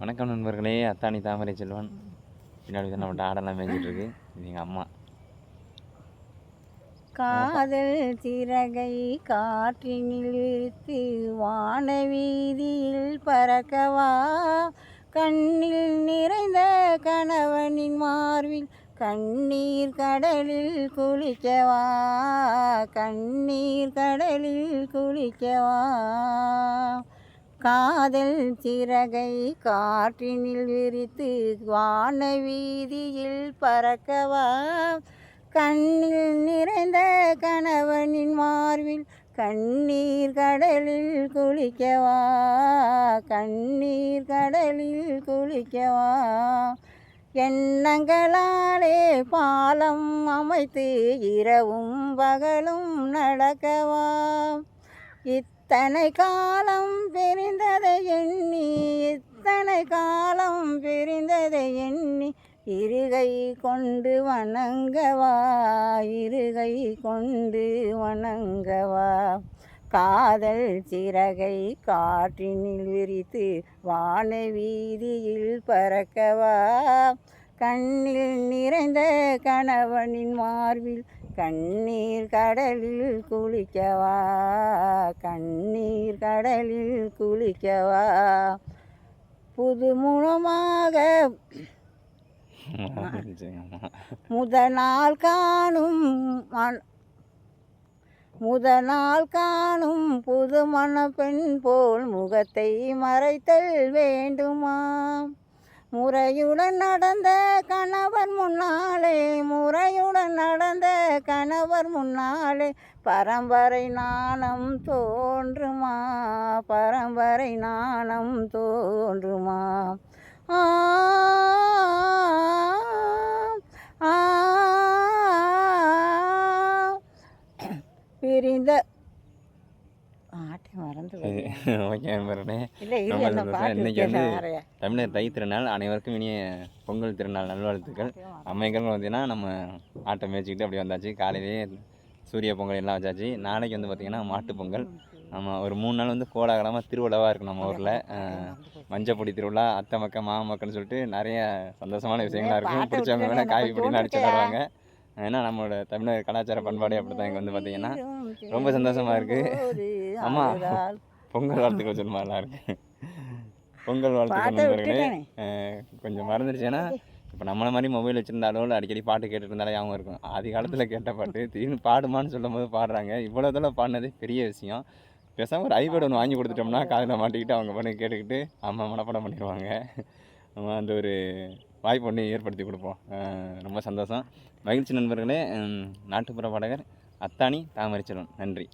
வணக்கம் நண்பர்களே அத்தானி தாமரை செல்வன். பின்னாடி நம்ம நம்மகிட்ட ஆடெல்லாம் மேய்ஞ்சிட்ருக்கு. இது எங்கள் அம்மா. காதல் சிறகை காற்றினில் இழுத்து வான வீதியில் பறக்கவா? கண்ணில் நிறைந்த கணவனின் மார்பில் கண்ணீர் கடலில் குளிக்கவா? கண்ணீர் கடலில் குளிக்கவா? காதல் சிறகை காற்றினில் விரித்து வான வீதியில் பறக்கவா? கண்ணில் நிறைந்த கணவனின் மார்பில் கண்ணீர் கடலில் குளிக்கவா? கண்ணீர் கடலில் குளிக்கவா? எண்ணங்களாலே பாலம் அமைத்து இரவும் பகலும் நடக்கவா? இத் இத்தனை காலம் பிரிந்ததை எண்ணி இத்தனை காலம் பிரிந்ததை எண்ணி இருகை கொண்டு வணங்கவா இருகை கொண்டு வணங்கவா. காதல் சிறகை காற்றினில் விரித்து வான வீதியில் பறக்கவா. கண்ணில் நிறைந்த கணவனின் மார்பில் கண்ணீர் கடலில் குளிக்கவா? கண்ணீர் கடலில் குளிக்கவா? புதுமுகமாக எங்கள் அம்மா முதநாள் காணும் மண்- முதநாள் காணும் புது பெண் போல் முகத்தை மறைத்தல் வேண்டுமா? முறையுடன் நடந்த கணவர் முன்னாலே முறையுடன் நடந்த கணவர் முன்னாலே பரம்பரை நாணம் தோன்றுமா பரம்பரை நாணம் தோன்றுமா ஆ பிரிந்த ஓகே நண்பர்களே இன்னைக்கு வந்து? தமிழர் தை திருநாள் அனைவருக்கும் இனிய பொங்கல் திருநாள் நல்வாழ்த்துக்கள். அம்மைகள் பார்த்தீங்கன்னா நம்ம ஆட்டை மேய்ச்சிக்கிட்டு அப்படி வந்தாச்சு. காலையிலேயே சூரிய பொங்கல் எல்லாம் வச்சாச்சு. நாளைக்கு வந்து பார்த்திங்கன்னா மாட்டு பொங்கல். நம்ம ஒரு மூணு நாள் வந்து கோலாகலமாக திருவிழாவாக இருக்கும் நம்ம ஊரில். மஞ்சப்பொடி திருவிழா அத்தை மக்க மாமா மக்கள்னு சொல்லிட்டு நிறைய சந்தோஷமான விஷயங்களாக இருக்கும். பிடிச்சவங்க வேணால் காய் இப்படி அடிச்சு? விளாடுவாங்க ஏன்னா நம்மளோட தமிழர் கலாச்சார பண்பாடு அப்படி தான் இங்கே வந்து பார்த்தீங்கன்னா ரொம்ப சந்தோஷமா இருக்கு. அம்மா. அழுதால் பொங்கல் வாழ்த்துக்கள் சொல்லுமா எல்லாருக்கும். பொங்கல் வாழ்த்துக்கள் நண்பர்களே. கொஞ்சம் மறந்துடுச்சு ஏன்னா இப்போ நம்மளை மாதிரி மொபைல் வச்சுருந்தாலோ இல்லை அடிக்கடி பாட்டு கேட்டுட்டு இருந்தாலே ஞாபகம் இருக்கும். ஆதி காலத்தில் கேட்ட பாட்டு திடீர்னு பாடுமான்னு சொல்லும் போது பாடுறாங்க. இவ்வளோ தூரம் பாடினதே பெரிய விஷயம். பேசாமல் ஒரு ஐபேட் ஒன்று வாங்கி கொடுத்துட்டோம்னா காதில் மாட்டிக்கிட்டு அவங்க பண்ணி கேட்டுக்கிட்டு அம்மா மனப்பாடம் பண்ணிடுவாங்க. நம்ம அந்த ஒரு வாய்ப்பு ஒன்று ஏற்படுத்தி கொடுப்போம். ரொம்ப சந்தோஷம். மகிழ்ச்சி நண்பர்களே. நாட்டுப்புற பாடகர் அத்தானி தாமரைச்செல்வன். நன்றி.